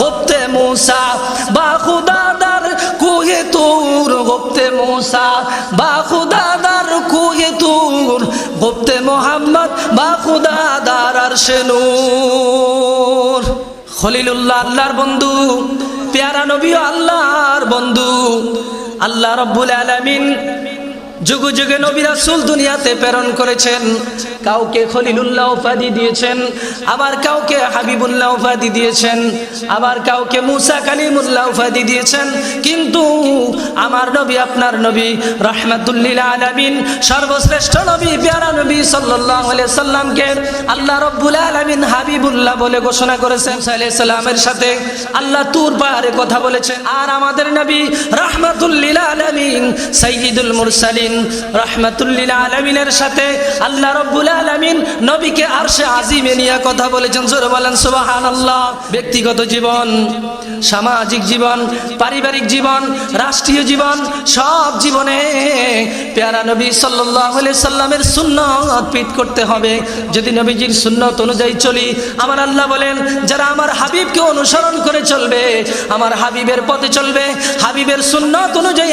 গুপ্তে মূসা, বা খুদাদার কুহে তুর, গুপ্তে মূসা, বা খুদাদার কুহে তুর, গুপ্তে মোহাম্মদ, বা খুদাদার আর নূর। খলিলুল্লাহ আল্লাহর বন্ধু, পেয়ারা নবী আল্লাহর বন্ধু। আল্লাহ রব্বুল আলামিন যুগ যুগে নবী রাসূল দুনিয়াতে প্রেরণ করেছেন। কাউকে খলিলুল্লাহ উপাধি দিয়েছেন, আবার কাউকে হাবিবুল্লাহ উপাধি দিয়েছেন, আবার কাউকে মুসা কালিমুল্লাহ উপাধি দিয়েছেন। কিন্তু আমার নবী, আপনার নবী, রহমাতুল্লিল আলামিন, সর্বশ্রেষ্ঠ নবী, প্যারা নবী আলাইহি সাল্লামকে আল্লাহ রব্বুল আলামিন হাবিবুল্লাহ বলে ঘোষণা করেছেন। সাল্লামের সাথে আল্লাহ তুর পাহাড়ে কথা বলেছেন। আর আমাদের নবী, রহমাতুল্লিল আলামিন, সাইয়্যিদুল মুরসালিন রহমাতুল্লিল আলামিনের সাথে আল্লাহ রব্বুল আলামিন নবীকে আরশে আজিমে নিয়ে কথা বলেছেন। জোরে বলেন সুবাহান আল্লাহ ব্যক্তিগত জীবন, সামাজিক জীবন, পারিবারিক জীবন, রাষ্ট্রীয় জীবন, সব জীবনে পেয়ারা নবী আলাইহি সাল্লামের সুন্নত পিট করতে হবে। যদি নবীজির সুন্নত অনুযায়ী চলি, আমার আল্লাহ বলেন, যারা আমার হাবিবকে অনুসরণ করে চলবে, আমার হাবিবের পথে চলবে, হাবিবের সুন্নত অনুযায়ী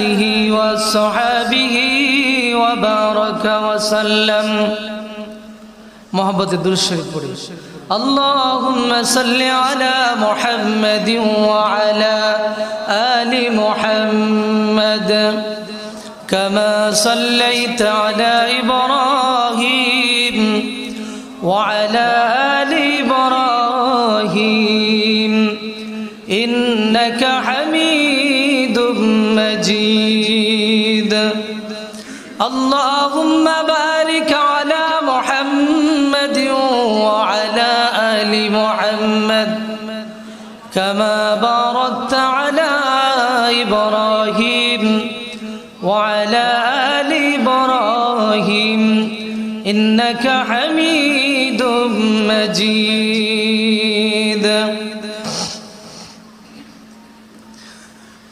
آله وصحبه وبارك وسلم. محبت الدرشري পড়ি اللهم صل على محمد وعلى آل محمد. كما صليت على إبراهيم وعلى آل إبراهيم إنك حميد حميد مجيد.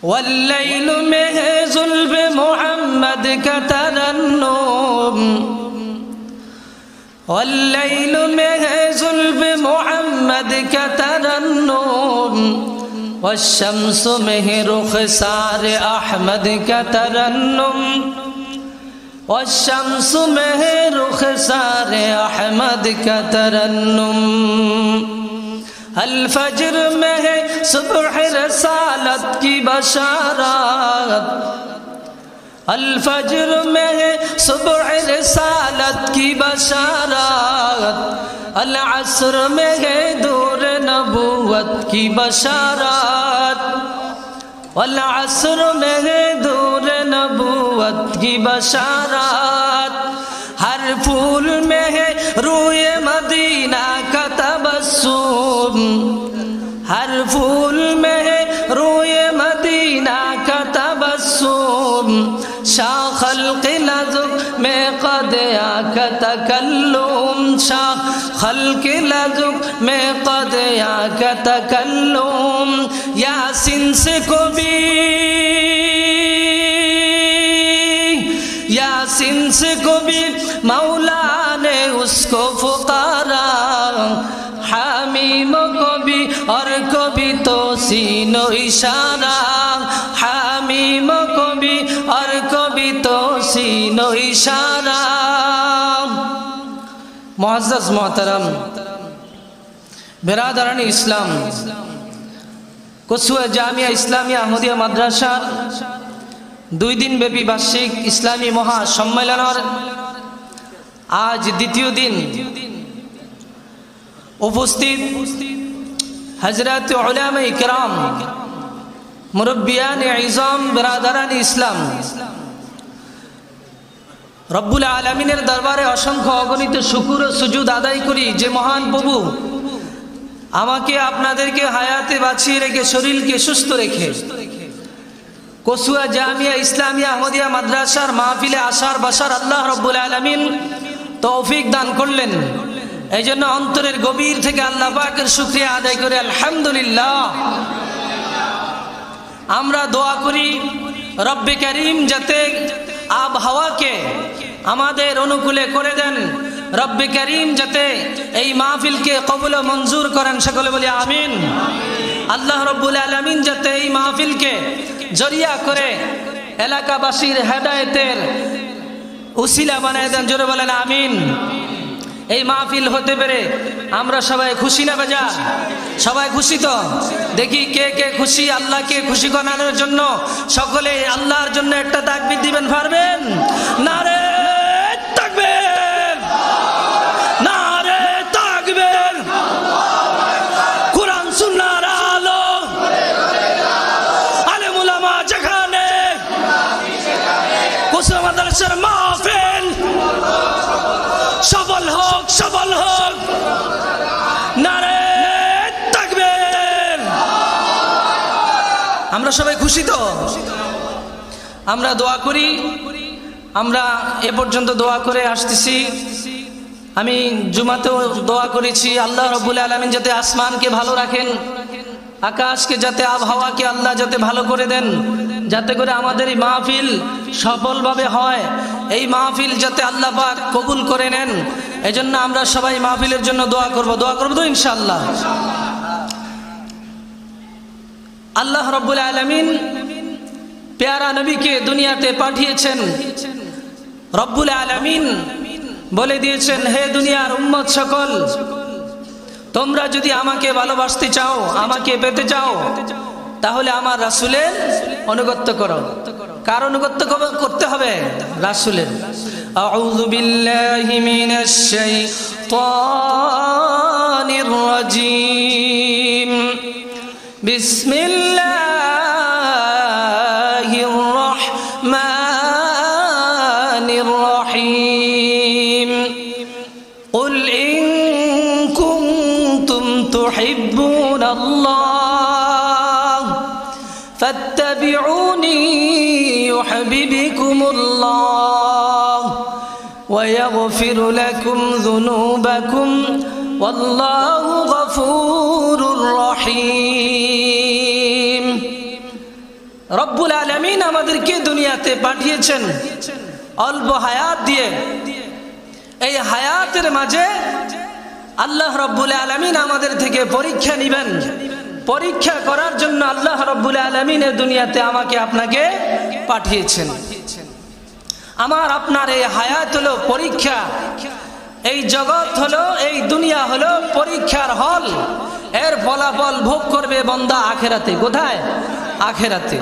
والليل مهزل بمحمد كترنم والليل مهزل بمحمد كترنم والشمس مهر خسار أحمد كترنم والشمس مهر خسار احمد کا ترنم الفجر میں ہے صبح رسالت کی بشارت الفجر میں ہے صبح رسالت کی بشارت العصر میں ہے دور نبوت کی بشارت والعصر میں دور نبوت کی بشارات ہر پھول میں ہے روئے مدینہ کا تبسم ہر پھول میں ہے روئے مدینہ کا تبسم شاہ خلق نظم میں قد کا تکلم شاہ خلق لذک میں قد یا کا تکلم یاسین سے کبھی یاسین سے کبھی مولا نے اس کو فقارا حامیم کو بھی اور کبھی تو سین و اشارہ حامیم کو بھی اور کبھی تو سین و اشارہ মহাজ মহতারাম, বেরাদারানি ইসলাম, কসুয়া জামিয়া ইসলামিয়া আহমদিয়া মাদ্রাসা, দুই দিন ব্যাপী বার্ষিক ইসলামী মহা সম্মেলনের আজ দ্বিতীয় দিন উপস্থিত হজরত ইকরাম মুরব্বিয়ান ইজম ইসলাম ইসলাম রব্বুল আলমিনের দরবারে অসংখ্য অগণিত শুকুর ও সুজুদ আদায় করি, যে মহান প্রভু, আমাকে আপনাদেরকে হায়াতে বাঁচিয়ে রেখে, শরীরকে সুস্থ রেখে, কসুয়া জামিয়া, ইসলামিয়া, আহমদিয়া মাদ্রাসার মাহফিলে আসার, বাসার আল্লাহ রব্বুল আলমিন তৌফিক দান করলেন। এই জন্য অন্তরের গভীর থেকে আল্লাহ পাকের শুক্রিয়া আদায় করে, আলহামদুলিল্লাহ। আমরা দোয়া করি, রব্বে করিম যাতে আবহাওয়াকে আমাদের অনুকূলে করে দেন। রব্বে করিম যাতে এই মাহফিলকে কবুল মঞ্জুর করেন। সকলে বলি আমিন। আল্লাহ রব্বুল আলমিন যাতে এই মাহফিলকে জরিয়া করে এলাকাবাসীর হেদায়তের উসিলা বানায় দেন। জোরে বলেন আমিন। এই মাহফিল হতে পেরে আমরা সবাই খুশি না বেজা? সবাই খুশি তো? দেখি কে কে খুশি আল্লাহকে খুশি করানোর জন্য? সকলে আল্লাহর জন্য একটা তাকবির দিবেন পারবেন না রে তাকবেন না রে তাকবেন কোরআন সুন্নাহর আলো আলেম উলামা যেখানে কুসুম মাদ্রাসার মাহফিল সফল হোক সফল হোক নারে আমরা সবাই খুশি তো? আমরা দোয়া করি। আমরা এ পর্যন্ত দোয়া করে আসতেছি। আমি জুমাতেও দোয়া করেছি, আল্লাহ রবুল আলমিন যাতে আসমানকে ভালো রাখেন, আকাশকে যাতে, আবহাওয়াকে আল্লাহ যাতে ভালো করে দেন, যাতে করে আমাদের এই মাহফিল সফলভাবে হয়। এই মাহফিল যাতে আল্লাহ পাক কবুল করে নেন, এজন্য আমরা সবাই মাহফিলের জন্য দোয়া করব। দোয়া করব তো ইনশাল্লাহ আল্লাহ রব্বুল আলমিন পেয়ারা নবীকে দুনিয়াতে পাঠিয়েছেন। রব্বুল আলমিন বলে দিয়েছেন, হে দুনিয়ার উম্মত সকল, তোমরা যদি আমাকে ভালোবাসতে চাও, আমাকে পেতে চাও, তাহলে আমার রাসুলের অনুগত্য করো। কার অনুগত্য করতে হবে রাসুলের أعوذ بالله من الشيطان الرجيم بسم বিসমিল্লাহির فاتبعوني يحببكم الله ويغفر لكم ذنوبكم والله غفور رحيم রব্বুল আলমিন আমাদেরকে দুনিয়াতে পাঠিয়েছেন অল্প হায়াত দিয়ে এই হায়াতের মাঝে আল্লাহ রব্বুল আলমিন আমাদের থেকে পরীক্ষা নিবেন পরীক্ষা করার জন্য আল্লাহ রব্বুল আলমিনের দুনিয়াতে আমাকে আপনাকে পাঠিয়েছেন আমার আপনার এই হায়াত হলো পরীক্ষা এই জগৎ হলো এই দুনিয়া হলো পরীক্ষার হল এর ফলাফল ভোগ করবে বন্দা আখেরাতে কোথায় আখেরাতে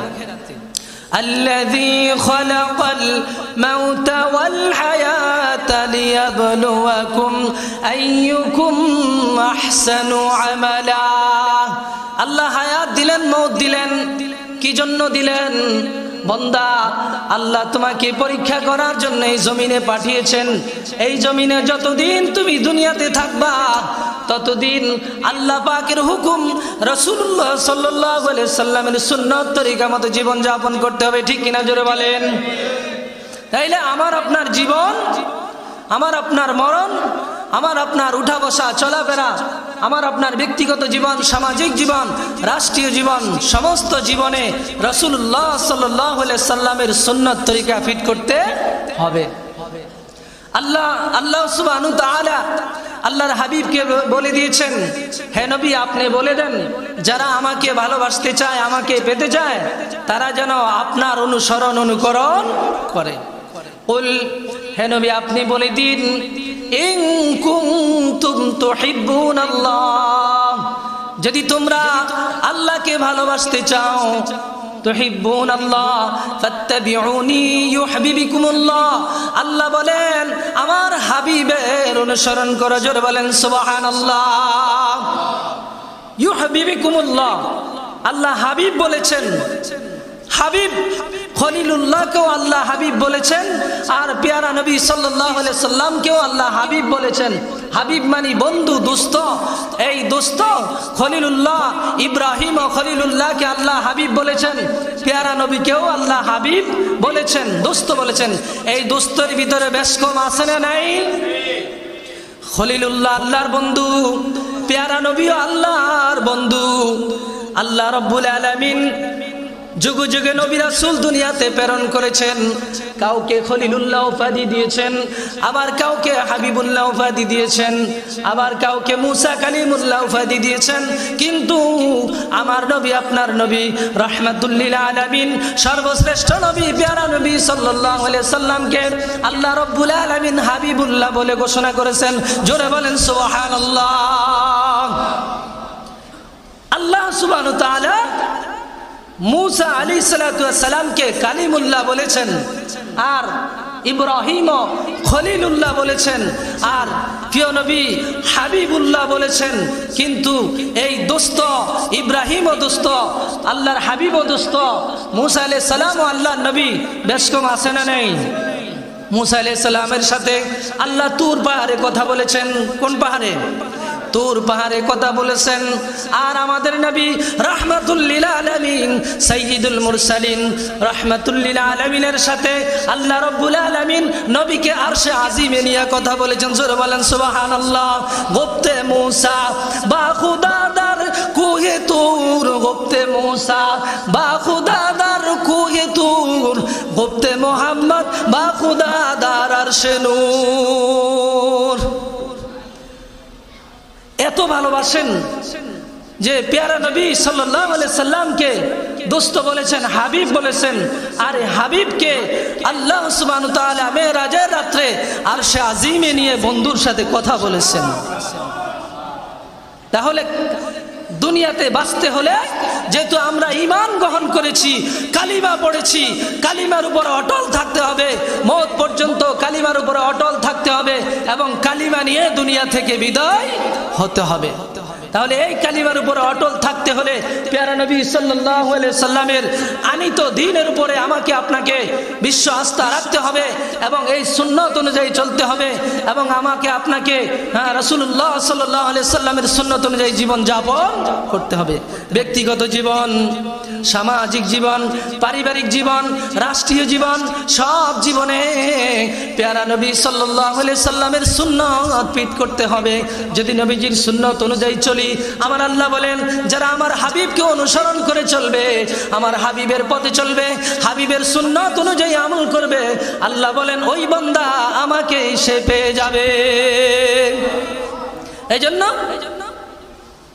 الذي خلق الموت والحياة ليبلوكم أيكم أحسن عملا আল্লাহ হায়াত দিলেন, মৌত দিলেন। কি জন্য দিলেন? বন্দা, আল্লাহ তোমাকে পরীক্ষা করার জন্য এই জমিনে পাঠিয়েছেন। এই জমিনে যতদিন তুমি দুনিয়াতে থাকবা, ততদিন আল্লাহ পাকের হুকুম রসুল্লাহ সাল্লাহ সাল্লামের সুন্নত তরিকা মতো জীবন যাপন করতে হবে। ঠিক কিনা জোরে বলেন? তাইলে আমার আপনার জীবন, আমার আপনার মরণ, আমার আপনার উঠা বসা চলাফেরা আমার আপনার ব্যক্তিগত জীবন, সামাজিক জীবন, রাষ্ট্রীয় জীবন, সমস্ত জীবনে রসুল্লাহ সাল্লাহ সাল্লামের সুন্নত তরিকা ফিট করতে হবে। আল্লাহ আল্লাহ তাআলা আল্লাহর হাবিবকে বলে দিয়েছেন, হে নবী আপনি বলে দেন, যারা আমাকে ভালোবাসতে চায়, আমাকে পেতে চায়, তারা যেন আপনার অনুসরণ, অনুকরণ করে। হে নবী আপনি বলে দিন যদি তোমরা আল্লাহকে ভালোবাসতে চাও তুহিব্বুন আল্লাহ ফাত্তাবিউনি ইউহিব্বুকুমুল্লাহ। আল্লাহ বলেন, আমার হাবিবের অনুসরণ করো। জোরে বলেন, সুবহানাল্লাহ। ইউহিব্বুকুমুল্লাহ। আল্লাহ হাবিব বলেছেন হাবিব, খলিলুল্লাহকেও আল্লাহ হাবিব বলেছেন, আর পেয়ারা নবী সাল্লাহ সাল্লামকেও আল্লাহ হাবিব বলেছেন। হাবিব মানি বন্ধু, দুস্থ। এই দুস্থ খলিলুল্লাহ ইব্রাহিম ও খলিলুল্লাহকে আল্লাহ হাবিব বলেছেন। পেয়ারা নবীকেও আল্লাহ হাবিব বলেছেন, দুস্থ বলেছেন। এই দুস্তর ভিতরে বেশ কম আছে না নাই? খলিলুল্লাহ আল্লাহর বন্ধু, পেয়ারা নবী আল্লাহর বন্ধু। আল্লাহ রব্বুল আলামিন যুগে যুগে নবী রাসূল দুনিয়াতে প্রেরণ করেছেন। কাউকে খলিলুল্লাহ উপাধি দিয়েছেন, আবার কাউকে হাবিবুল্লাহ উপাধি দিয়েছেন, আবার কাউকে মুসা কালিমুল্লাহ উপাধি দিয়েছেন। কিন্তু আমার নবী, আপনার নবী, রহমাতুল্লিল আলামিন, সর্বশ্রেষ্ঠ নবী, প্যারা নবী আলাইহি সাল্লামকে আল্লাহ রব্বুল আলামিন হাবিবুল্লাহ বলে ঘোষণা করেছেন। জোরে বলেন, সুবহানাল্লাহ। আল্লাহ তাআলা মুসা আলী সালামকে কালিমুল্লাহ বলেছেন, আর ইব্রাহিম খলিলুল্লাহ বলেছেন, আর প্রিয় নবী হাবিবুল্লাহ বলেছেন, কিন্তু এই দোস্ত, ইব্রাহিম ও দোস্ত, আল্লাহর হাবিব দোস্ত, মুসা আলাই সালাম ও আল্লাহর নবী বেশ কম আছে না নেই? মুসা আলাই সালামের সাথে আল্লাহ তুর পাহাড়ে কথা বলেছেন, কোন পাহাড়ে? তুর পাহাড়ে কথা বলেছেন। আর আমাদের নবী রহমাতুল্লিল আলমিন সৈয়দুল মুরসালিন রহমাতুল্লিল আলমিনের সাথে আল্লাহ রব্বুল আলমিন নবীকে আর সে আজিমে নিয়ে কথা বলেছেন। জোরে বলেন সুবাহান আল্লাহ গোপ্তে মূসা, বা খুদাদার কুহে তুর। গোপ্তে মূসা, বা খুদাদার কুহে তুর। গোপ্তে মোহাম্মদ, বা খুদাদার আরশে নূর। এত ভালোবাসেন যে পেয়ারা নবী সাল্লাহ সাল্লামকে দোস্ত বলেছেন, হাবিব বলেছেন, আর হাবিবকে আল্লাহ মেয়েরাজের রাত্রে আর সে আজিমে নিয়ে বন্ধুর সাথে কথা বলেছেন। তাহলে দুনিয়াতে বাঁচতে হলে যেহেতু আমরা ইমান গ্রহণ করেছি, কালিমা পড়েছি, কালিমার উপরে অটল থাকতে হবে, মত পর্যন্ত কালিমার উপরে অটল থাকতে হবে এবং কালিমা নিয়ে দুনিয়া থেকে বিদায় হতে হবে। তাহলে এই কালিমার উপরে অটল থাকতে হলে পেয়ারা নবী সাল্লাহ সাল্লামের আনিত দিনের উপরে আমাকে আপনাকে বিশ্ব আস্থা রাখতে হবে এবং এই সুন্নত অনুযায়ী চলতে হবে এবং আমাকে আপনাকে হ্যাঁ রসুল্লাহ সাল্লাহ সাল্লামের সুন্নত অনুযায়ী জীবন যাপন করতে হবে। ব্যক্তিগত জীবন, সামাজিক জীবন, পারিবারিক জীবন, রাষ্ট্রীয় জীবন, সব জীবনে পেয়ারা নবী সাল্লাহ সাল্লামের সুন্নত পিট করতে হবে। যদি নবীজির সুন্নত অনুযায়ী চলি আমার আল্লাহ বলেন, যারা আমার হাবিবকে অনুসরণ করে চলবে, আমার হাবিবের পথে চলবে, হাবিবের সুন্নত অনুযায়ী আমল করবে, আল্লাহ বলেন, ওই বন্দা আমাকে সে পেয়ে যাবে। এই জন্য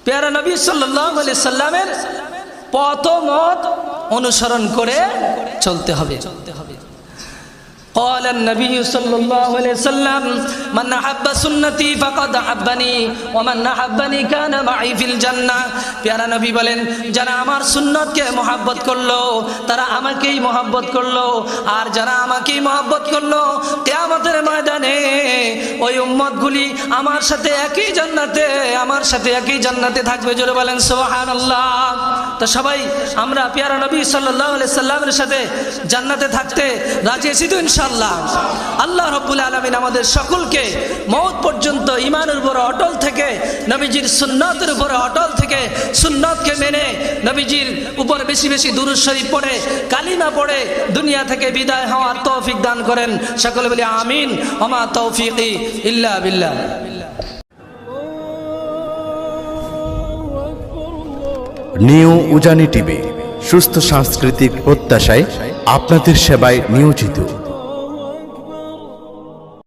পেয়ারা নবী সাল্লাহ সাল্লামের পথ মত অনুসরণ করে চলতে হবে চলতে হবে। قال النبي صلى الله عليه وسلم من أحب سنتي فقد أحبني ومن أحبني كان معي في الجنة প্যারা নবী বলেন যারা আমার সুন্নতকে মহাব্বত করলো তারা আমাকেই মহাব্বত করলো আর যারা আমাকেই মহাব্বত করলো কেয়ামতের ময়দানে ওই উম্মতগুলি আমার সাথে একই জান্নাতে, আমার সাথে একই জান্নাতে থাকবে, জোরে বলেন সুবহানাল্লাহ। তো সবাই, আমরা পেয়ারা নবী আলাইহি সাল্লামের সাথে জান্নাতে থাকতে রাজি আছি তো ইনশাআল্লাহ? আল্লাহ রব্বুল আলমিন আমাদের সকলকে মৌত পর্যন্ত ইমানের উপর অটল থেকে, নবীজির সুন্নতের উপরে অটল থেকে, সুন্নতকে মেনে নবীজির উপর বেশি বেশি দুরুদ শরীফ পড়ে, কালিমা পড়ে দুনিয়া থেকে বিদায় হওয়ার তৌফিক দান করেন। সকলে আমিন ওমা তৌফিকি ইল্লা নিউ উজানি টিভি সুস্থ সাংস্কৃতিক প্রত্যাশায় আপনাদের সেবায় নিয়োজিত।